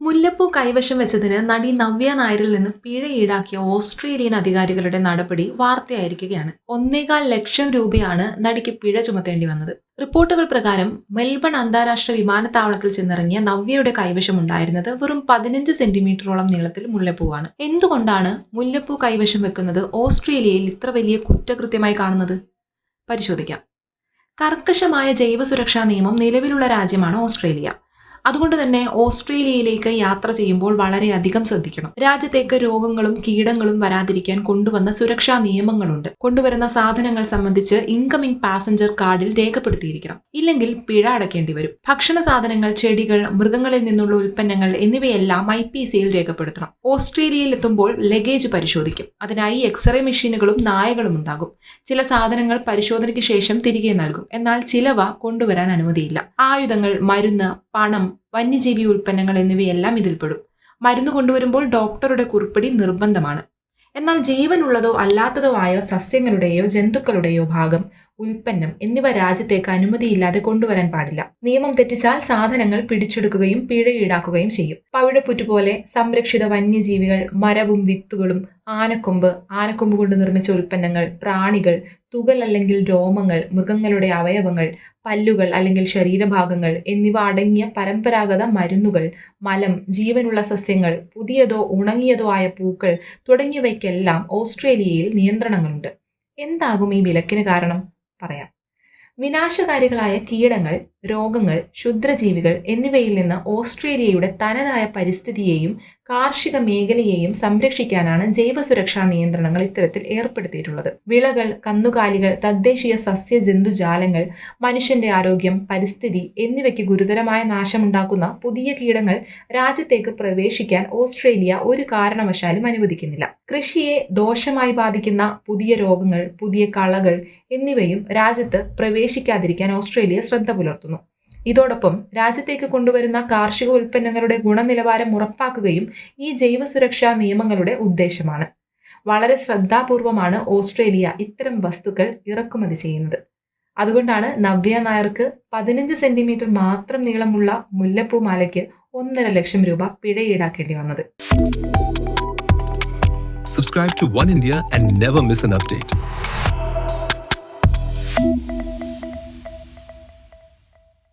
മുല്ലപ്പൂ കൈവശം വെച്ചതിന് നടി നവ്യ നായരിൽ നിന്ന് പിഴ ഈടാക്കിയ ഓസ്ട്രേലിയൻ അധികാരികളുടെ നടപടി വാർത്തയായിരിക്കുകയാണ്. ഒന്നേകാൽ ലക്ഷം രൂപയാണ് നടിക്ക് പിഴ ചുമത്തേണ്ടി വന്നത്. റിപ്പോർട്ടുകൾ പ്രകാരം മെൽബൺ അന്താരാഷ്ട്ര വിമാനത്താവളത്തിൽ ചെന്നിറങ്ങിയ നവ്യയുടെ കൈവശം ഉണ്ടായിരുന്നത് വെറും പതിനഞ്ച് സെന്റിമീറ്ററോളം നീളത്തിൽ മുല്ലപ്പൂവാണ്. എന്തുകൊണ്ടാണ് മുല്ലപ്പൂ കൈവശം വെക്കുന്നത് ഓസ്ട്രേലിയയിൽ ഇത്ര വലിയ കുറ്റകൃത്യമായി കാണുന്നത്? പരിശോധിക്കാം. കർക്കശമായ ജൈവസുരക്ഷാ നിയമം നിലവിലുള്ള രാജ്യമാണ് ഓസ്ട്രേലിയ. അതുകൊണ്ട് തന്നെ ഓസ്ട്രേലിയയിലേക്ക് യാത്ര ചെയ്യുമ്പോൾ വളരെയധികം ശ്രദ്ധിക്കണം. രാജ്യത്തേക്ക് രോഗങ്ങളും കീടങ്ങളും വരാതിരിക്കാൻ കൊണ്ടുവന്ന സുരക്ഷാ നിയമങ്ങളുണ്ട്. കൊണ്ടുവരുന്ന സാധനങ്ങൾ സംബന്ധിച്ച് ഇൻകമിംഗ് പാസഞ്ചർ കാർഡിൽ രേഖപ്പെടുത്തിയിരിക്കണം. ഇല്ലെങ്കിൽ പിഴ അടക്കേണ്ടി വരും. ഭക്ഷണ സാധനങ്ങൾ ചെടികൾ മൃഗങ്ങളിൽ നിന്നുള്ള ഉൽപ്പന്നങ്ങൾ എന്നിവയെല്ലാം ഐ പി സിയിൽ രേഖപ്പെടുത്തണം. ഓസ്ട്രേലിയയിൽ എത്തുമ്പോൾ ലഗേജ് പരിശോധിക്കും. അതിനായി എക്സ്റേ മെഷീനുകളും നായകളും ഉണ്ടാകും. ചില സാധനങ്ങൾ പരിശോധനയ്ക്ക് ശേഷം തിരികെ നൽകും. എന്നാൽ ചിലവ കൊണ്ടുവരാൻ അനുമതിയില്ല. ആയുധങ്ങൾ മരുന്ന് പണം വന്യജീവി ഉൽപ്പന്നങ്ങൾ എന്നിവയെല്ലാം ഇതിൽപ്പെടും. മരുന്ന് കൊണ്ടുവരുമ്പോൾ ഡോക്ടറുടെ കുറിപ്പടി നിർബന്ധമാണ്. എന്നാൽ ജീവനുള്ളതോ അല്ലാത്തതോ ആയ സസ്യങ്ങളുടെയോ ജന്തുക്കളുടെയോ ഭാഗം ഉൽപ്പന്നം എന്നിവ രാജ്യത്തേക്ക് അനുമതിയില്ലാതെ കൊണ്ടുവരാൻ പാടില്ല. നിയമം തെറ്റിച്ചാൽ സാധനങ്ങൾ പിടിച്ചെടുക്കുകയും പിഴ ഈടാക്കുകയും ചെയ്യും. പവിഴപ്പുറ്റു പോലെ സംരക്ഷിത വന്യജീവികൾ മരവും വിത്തുകളും ആനക്കൊമ്പ് ആനക്കൊമ്പ് കൊണ്ട് നിർമ്മിച്ച ഉൽപ്പന്നങ്ങൾ പ്രാണികൾ തുകൽ അല്ലെങ്കിൽ രോമങ്ങൾ മൃഗങ്ങളുടെ അവയവങ്ങൾ പല്ലുകൾ അല്ലെങ്കിൽ ശരീരഭാഗങ്ങൾ എന്നിവ അടങ്ങിയ പരമ്പരാഗത മരുന്നുകൾ മലം ജീവനുള്ള സസ്യങ്ങൾ പുതിയതോ ഉണങ്ങിയതോ ആയ പൂക്കൾ തുടങ്ങിയവയ്ക്കെല്ലാം ഓസ്ട്രേലിയയിൽ നിയന്ത്രണങ്ങളുണ്ട്. എന്താകും ഈ വിലക്കിന് കാരണം? പറയാം. വിനാശകാരികളായ കീടങ്ങൾ രോഗങ്ങൾ ക്ഷുദ്രജീവികൾ എന്നിവയിൽ നിന്ന് ഓസ്ട്രേലിയയുടെ തനതായ പരിസ്ഥിതിയെയും കാർഷിക മേഖലയെയും സംരക്ഷിക്കാനാണ് ജൈവസുരക്ഷാ നിയന്ത്രണങ്ങൾ ഇത്തരത്തിൽ ഏർപ്പെടുത്തിയിട്ടുള്ളത്. വിളകൾ കന്നുകാലികൾ തദ്ദേശീയ സസ്യ ജന്തുജാലങ്ങൾ മനുഷ്യന്റെ ആരോഗ്യം പരിസ്ഥിതി എന്നിവയ്ക്ക് ഗുരുതരമായ നാശമുണ്ടാക്കുന്ന പുതിയ കീടങ്ങൾ രാജ്യത്തേക്ക് പ്രവേശിക്കാൻ ഓസ്ട്രേലിയ ഒരു കാരണവശാലും അനുവദിക്കുന്നില്ല. കൃഷിയെ ദോഷമായി ബാധിക്കുന്ന പുതിയ രോഗങ്ങൾ പുതിയ കളകൾ എന്നിവയും രാജ്യത്ത് പ്രവേശിക്കാതിരിക്കാൻ ഓസ്ട്രേലിയ ശ്രദ്ധ പുലർത്തുന്നു. ഇതോടൊപ്പം രാജ്യത്തേക്ക് കൊണ്ടുവരുന്ന കാർഷിക ഉൽപ്പന്നങ്ങളുടെ ഗുണനിലവാരം ഉറപ്പാക്കുകയും ഈ ജൈവ സുരക്ഷാ നിയമങ്ങളുടെ ഉദ്ദേശമാണ്. വളരെ ശ്രദ്ധാപൂർവമാണ് ഓസ്ട്രേലിയ ഇത്തരം വസ്തുക്കൾ ഇറക്കുമതി ചെയ്യുന്നത്. അതുകൊണ്ടാണ് നവ്യ നായർക്ക് പതിനഞ്ച് സെന്റിമീറ്റർ മാത്രം നീളമുള്ള മുല്ലപ്പൂ മാലയ്ക്ക് ഒന്നര ലക്ഷം രൂപ പിഴ ഈടാക്കേണ്ടി വന്നത്. Subscribe to One India and never miss an update.